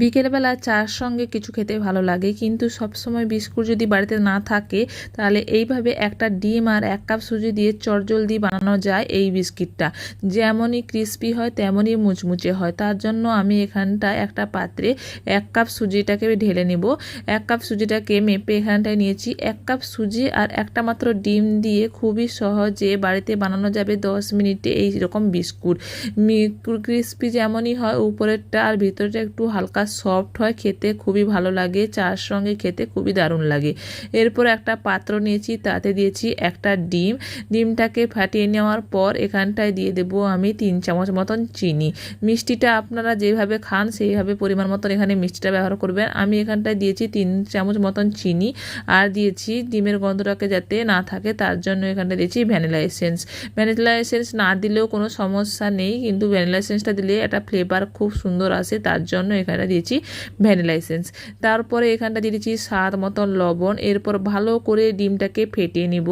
বিকেলবেলা চার সঙ্গে কিছু খেতে ভালো লাগে, কিন্তু সবসময় বিস্কুট যদি বাড়িতে না থাকে, তাহলে এইভাবে একটা ডিম আর এক কাপ সুজি দিয়ে চটজলদি বানানো যায় এই বিস্কিটটা। যেমনই ক্রিস্পি হয়, তেমনই মুচমুচে হয়। তার জন্য আমি এখানটায় একটা পাত্রে এক কাপ সুজিটাকে ঢেলে নেব। এক কাপ সুজিটাকে মেপে এখানটায় নিয়েছি। এক কাপ সুজি আর একটা মাত্র ডিম দিয়ে খুবই সহজে বাড়িতে বানানো যাবে দশ মিনিটে এই রকম বিস্কুট ক্রিস্পি যেমনই হয়, উপরেরটা আর ভিতরটা একটু হালকা সফট হয়, খেতে খুবই ভালো লাগে, চার সঙ্গে খেতে খুবই দারুণ লাগে। এরপর একটা পাত্র নিয়েছি, তাতে দিয়েছি একটা ডিম। ডিমটাকে ফাটিয়ে নেওয়ার পর এখানটায় দিয়ে দেব আমি তিন চামচ মতন চিনি। মিষ্টিটা আপনারা যেভাবে খান, সেইভাবে পরিমাণ মতন এখানে মিষ্টিটা ব্যবহার করবেন। আমি এখানটায় দিয়েছি তিন চামচ মতন চিনি আর দিয়েছি ডিমের গন্ধটাকে যাতে না থাকে, তার জন্য এখানটা দিয়েছি ভ্যানিলা এসেন্স। ভ্যানিলা এসেন্স না দিলেও কোনো সমস্যা নেই, কিন্তু ভ্যানিলা এসেন্সটা দিলে একটা ফ্লেভার খুব সুন্দর আসে, তার জন্য এখানে দিয়েছি, ভ্যানিলা এসেন্স। তারপরে এখানটা দিয়ে দিচ্ছি স্বাদ মতন লবণ। এরপর ভালো করে ডিমটাকে ফেটিয়ে নিব।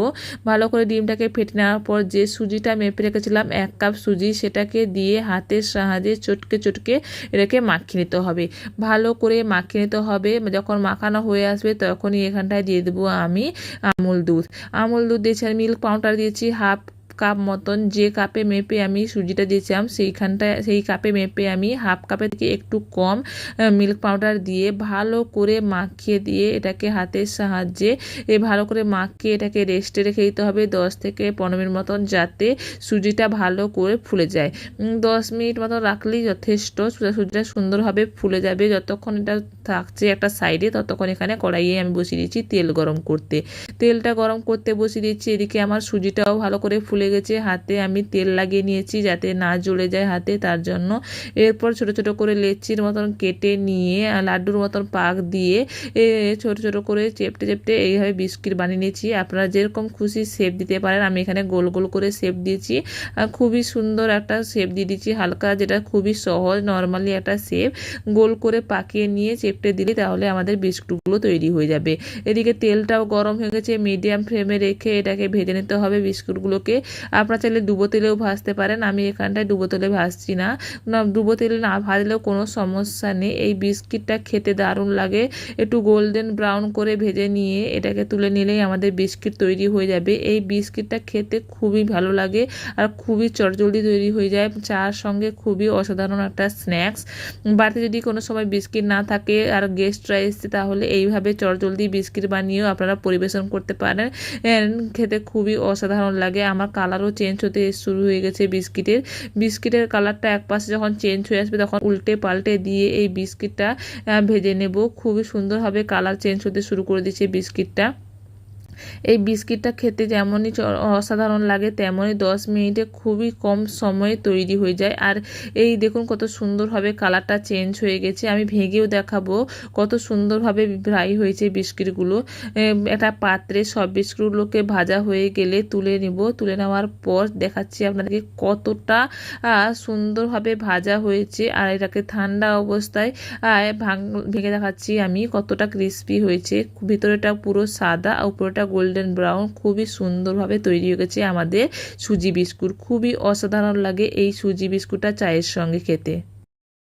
ভালো করে ডিমটাকে ফেটে নেওয়ার পর যে সুজিটা মেপে রেখেছিলাম, এক কাপ সুজি, সেটাকে দিয়ে হাতের সাহায্যে চটকে চটকে এটাকে মাখিয়ে নিতে হবে। ভালো করে মাখিয়ে নিতে হবে। যখন মাখানো হয়ে আসবে, তখনই এখানটায় দিয়ে দেবো আমি আমুল দুধ। আমুল দুধ দিয়েছি আর মিল্ক পাউডার দিয়েছি, হাফ কাপ মতন যে কাপে মেপে আমি সুজিটা দিয়েছিলাম সেইখানটা সেই কাপে মেপে আমি হাফ কাপের থেকে একটু কম মিল্ক পাউডার দিয়ে ভালো করে মাখিয়ে দিয়ে এটাকে হাতের সাহায্যে ভালো করে মাখিয়ে এটাকে রেস্টে রেখে দিতে হবে দশ থেকে পনেরো মিনিট মতন যাতে সুজিটা ভালো করে ফুলে যায়। দশ মিনিট মতন রাখলেই যথেষ্ট সুজিটা সুন্দরভাবে ফুলে যাবে। যতক্ষণ এটা থাকছে একটা সাইডে, ততক্ষণ এখানে কড়াইয়ে আমি বসিয়ে দিচ্ছি তেল গরম করতে। তেলটা গরম করতে বসিয়ে দিচ্ছি, এদিকে আমার সুজিটাও ভালো করে ফুলে লেগেছে হাতে আমি তেল লাগিয়ে নিয়েছি যাতে না জ্বলে যায় হাতে, তার জন্য। এরপর ছোট ছোট করে লেচির মতন কেটে নিয়ে লাড্ডুর মতন পাক দিয়ে ছোট ছোট করে চেপটে চেপটে এইভাবে বিস্কিট বানিয়ে নিয়েছি। আপনারা যেরকম খুশি শেপ দিতে পারেন, আমি এখানে গোল গোল করে শেপ দিয়েছি। খুবই সুন্দর একটা শেপ দিয়ে দিচ্ছি হালকা যেটা খুবই সহজ নর্মালি একটা শেপ গোল করে পাকিয়ে নিয়ে চেপটে দিলে তাহলে আমাদের বিস্কুটগুলো তৈরি হয়ে যাবে। এদিকে তেলটাও গরম হয়ে গেছে মিডিয়াম ফ্লেমে রেখে এটাকে ভেজে নিতে হবে বিস্কুটগুলোকে। আপনারা চাইলে ডুবো তেলেও ভাজতে পারেন। আমি এখানটায় ডুবো তেলে ভাজছি না। ডুবো তেলে না ভাজলেও কোনো সমস্যা নেই। এই বিস্কিটটা খেতে দারুণ লাগে। একটু গোল্ডেন ব্রাউন করে ভেজে নিয়ে এটাকে তুলে নিলেই আমাদের বিস্কিট তৈরি হয়ে যাবে। এই বিস্কিটটা খেতে খুবই ভালো লাগে আর খুবই চটজলদি তৈরি হয়ে যায়। চার সঙ্গে খুবই অসাধারণ একটা স্ন্যাক্স। বাড়িতে যদি কোনো সময় বিস্কিট না থাকে আর গেস্টরা এসছে, তাহলে এইভাবে চটজলদি বিস্কিট বানিয়েও আপনারা পরিবেশন করতে পারেন। খেতে খুবই অসাধারণ লাগে। আমার কালারও চেঞ্জ হতে শুরু হয়ে গেছে বিস্কিটের। বিস্কিটের কালারটা এক পাশে যখন চেঞ্জ হয়ে আসবে তখন উল্টে পাল্টে দিয়ে এই বিস্কিটটা ভেজে নেব। খুবই সুন্দরভাবে কালার চেঞ্জ হতে শুরু করে দিচ্ছে বিস্কিটটা। এই বিস্কিটটা খেতে যেমনই অসাধারণ লাগে, তেমনই দশ মিনিটে খুবই কম সময়ে তৈরি হয়ে যায়। আর এই দেখুন কত সুন্দরভাবে কালারটা চেঞ্জ হয়ে গেছে। আমি ভেঙেও দেখাবো কত সুন্দরভাবে ফ্রাই হয়েছে বিস্কিটগুলো। একটা পাত্রে সব বিস্কিটগুলোকে ভাজা হয়ে গেলে তুলে নিব। তুলে নেওয়ার পর দেখাচ্ছি আপনাদেরকে কতটা সুন্দরভাবে ভাজা হয়েছে। আর এটাকে ঠান্ডা অবস্থায় ভেঙে দেখাচ্ছি আমি কতটা ক্রিস্পি হয়েছে। ভিতরেটা পুরো সাদা আর উপরেটা গোল্ডেন ব্রাউন খুবই সুন্দরভাবে তৈরি হয়ে গেছে আমাদের সুজি বিস্কুট। খুবই অসাধারণ লাগে এই সুজি বিস্কুটটা চায়ের সঙ্গে খেতে।